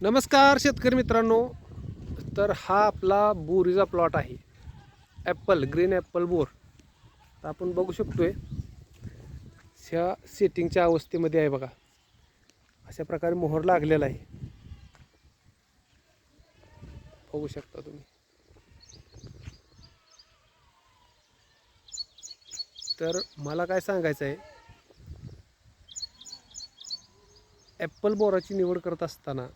नमस्कार शेतकरी मित्रांनो. तर हा आपला बोरीचा प्लॉट आहे. ॲपल ग्रीन ॲपल बोर. तर आपण बघू शकतो आहे ह्या सेटिंगच्या अवस्थेमध्ये आहे बघा. अशा प्रकारे मोहर लागलेला आहे. बघू शकता तुम्ही. तर मला काय सांगायचं आहे ॲपल बोराची निवड करत असताना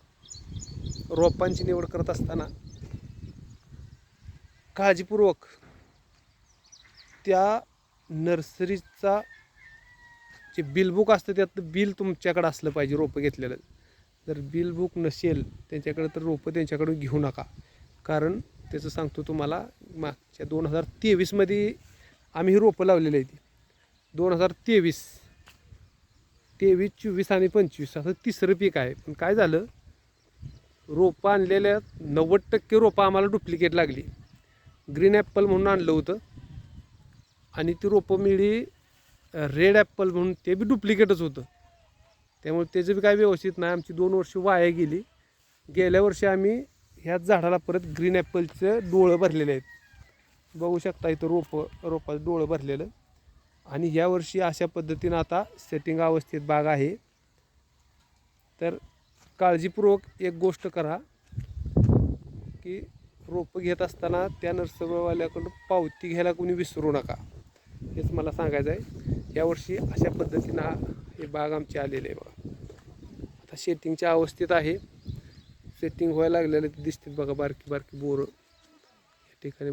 रोपांची निवड करत असताना काळजीपूर्वक त्या नर्सरीचा जे बिलबुक असतं त्यातलं बिल तुमच्याकडं असलं पाहिजे रोपं घेतलेलं. जर बिल बुक नसेल त्यांच्याकडे तर रोपं त्यांच्याकडून घेऊ नका. कारण त्याचं सांगतो तुम्हाला मागच्या दोन हजार तेवीसमध्ये आम्ही ही रोपं लावलेली आहे ती दोन हजार तेवीस तेवीस चोवीस आणि पंचवीस असं तिसरं पीक आहे. पण काय झालं रोपं आणलेल्या नव्वद टक्के रोपं आम्हाला डुप्लिकेट लागली. ग्रीन ॲपल म्हणून आणलं होतं. आणि ती रोपं मिळी रेड ॲपल म्हणून ते बी डुप्लिकेटच होतं. त्यामुळे त्याचं बी काय व्यवस्थित नाही. आमची दोन वर्ष वाया गेली. गेल्या वर्षी आम्ही ह्याच झाडाला परत ग्रीन ॲप्पलचं डोळं भरलेले आहेत. बघू शकता इथं रोपं रोपाचं डोळं भरलेलं. आणि ह्या वर्षी अशा पद्धतीनं आता सेटिंग अवस्थेत बाग आहे. तर काळजीपूर्वक एक गोष्ट करा की रोपं घेत असताना त्या नर्सरीवाल्याकडून पावती घ्यायला कोणी विसरू नका. हेच मला सांगायचं आहे. यावर्षी अशा पद्धतीनं हे बाग आमची आलेले आहे बघा. आता शेटिंगच्या अवस्थेत आहे. सेटिंग व्हायला लागलेलं ते दिसतील बघा बारकी बारकी बोरं. या ठिकाणी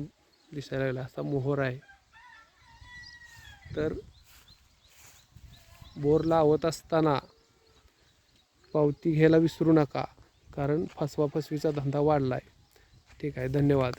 दिसायला लागला असा मोहर आहे. तर बोर लावत असताना पावती घ्यायला विसरू नका कारण फसवाफसवीचा धंदा वाढला आहे ठीक आहे धन्यवाद.